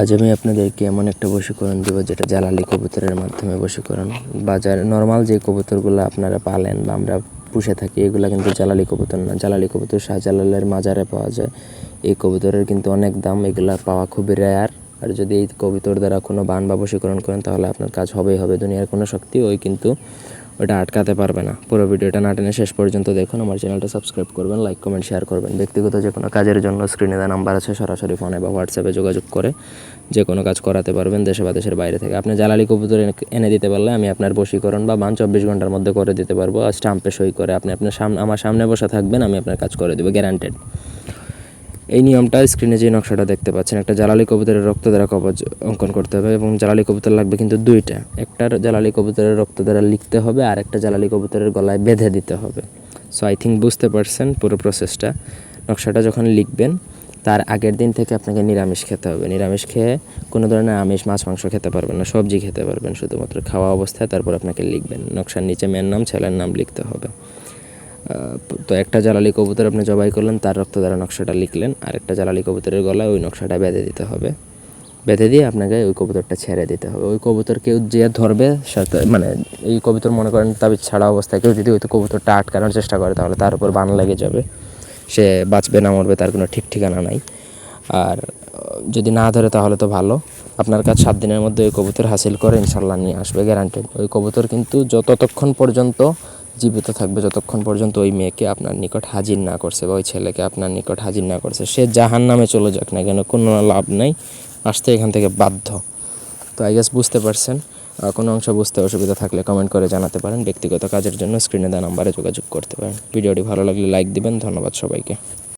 আজ আমি আপনাদেরকে এমন একটা বশীকরণ দেব যেটা জ্বালালি কবুতরের মাধ্যমে বশীকরণ। বাজার নর্মাল যে কবুতরগুলো আপনারা পালেন বা আমরা পুষে থাকি, এগুলো কিন্তু জ্বালালি কবুতর না। জ্বালালি কবুতর শাহজালালের মাজারে পাওয়া যায়। এই কবুতরের কিন্তু অনেক দাম, এগুলা পাওয়া খুবই রেয়ার আর যদি এই কবুতর দ্বারা কোনো বান বা বশীকরণ করেন, তাহলে আপনার কাজ হবেই হবে। দুনিয়ার কোনো শক্তি ওই কিন্তু ওটা আটকাতে পারবে না। পুরো ভিডিওটা না টেনে শেষ পর্যন্ত দেখুন। আমার চ্যানেলটা সাবস্ক্রাইব করবেন লাইক কমেন্ট শেয়ার করবেন। ব্যক্তিগত যে কোনো কাজের জন্য স্ক্রিনে দেওয়া নাম্বার আছে, সরাসরি ফোনে বা হোয়াটসঅ্যাপে যোগাযোগ করে যে কোনো কাজ করাতে পারবেন দেশে বা দেশের বাইরে থেকে। আপনি জ্বালালি কবুতর এনে- দিতে পারলে আমি আপনার বশীকরণ বা বান চব্বিশ ঘণ্টার মধ্যে করে দিতে পারব। আর স্টাম্পে সই করে আপনি আপনার সামনে আমার সামনে বসে থাকবেন, আমি আপনার কাজ করে দেবো গ্যারান্টেড এই নিয়মটা স্ক্রিনে যে নকশাটা দেখতে পাচ্ছেন, একটা জ্বালালি কবুতরের রক্ত দ্বারা কবজ অঙ্কন করতে হবে এবং জ্বালালি কবুতর লাগবে কিন্তু দুইটা। একটার জ্বালালি কবুতরের রক্ত দ্বারা লিখতে হবে, আর একটা জ্বালালি কবুতরের গলায় বেঁধে দিতে হবে। সো আই থিঙ্ক বুঝতে পারছেন পুরো প্রসেসটা নকশাটা যখন লিখবেন, তার আগের দিন থেকে আপনাকে নিরামিষ খেতে হবে। নিরামিষ খেয়ে কোনো ধরনের আমিষ, মাছ, মাংস খেতে পারবেন না, সবজি খেতে পারবেন। শুধুমাত্র খাওয়া অবস্থায় তারপর আপনাকে লিখবেন। নকশার নিচে মেয়ের নাম, ছেলের নাম লিখতে হবে। তো একটা জ্বালালি কবুতর আপনি জবাই করলেন, তার রক্ত দ্বারা নকশাটা লিখলেন আর একটা জ্বালালি কবুতরের গলায় ওই নকশাটা বেঁধে দিতে হবে। বেঁধে দিয়ে আপনাকে ওই কবুতরটা ছেড়ে দিতে হবে। ওই কবুতর কেউ যে ধরবে সাথে মানে এই কবুতর মনে করেন তাবিজ ছাড়া অবস্থায় কেউ যদি ওই কবুতরটা আটকানোর চেষ্টা করে, তাহলে তার উপর বান লেগে যাবে। সে বাঁচবে না, মরবে, তার কোনো ঠিক ঠিকানা নাই। আর যদি না ধরে তাহলে তো ভালো। আপনার কাছে সাত দিনের মধ্যে ওই কবুতর হাসিল করে ইনশাল্লাহ নিয়ে আসবে গ্যারান্টেড ওই কবুতর কিন্তু যতক্ষণ পর্যন্ত জীবিত থাকবে যতক্ষণ পর্যন্ত ওই মেয়েকে আপনার নিকট হাজির না করছে বা ওই ছেলেকে আপনার নিকট হাজির না করছে। সে জাহান নামে চলে যাক না কেন, কোনো লাভ নেই। আসতে এখান থেকে বাধ্য। তো আই গেস বুঝতে পারছেন কোনো অংশ বুঝতে অসুবিধা থাকলে কমেন্ট করে জানাতে পারেন। ব্যক্তিগত কাজের জন্য স্ক্রিনে দেওয়া নাম্বারে যোগাযোগ করতে পারেন। ভিডিওটি ভালো লাগলে লাইক দিবেন। ধন্যবাদ সবাইকে।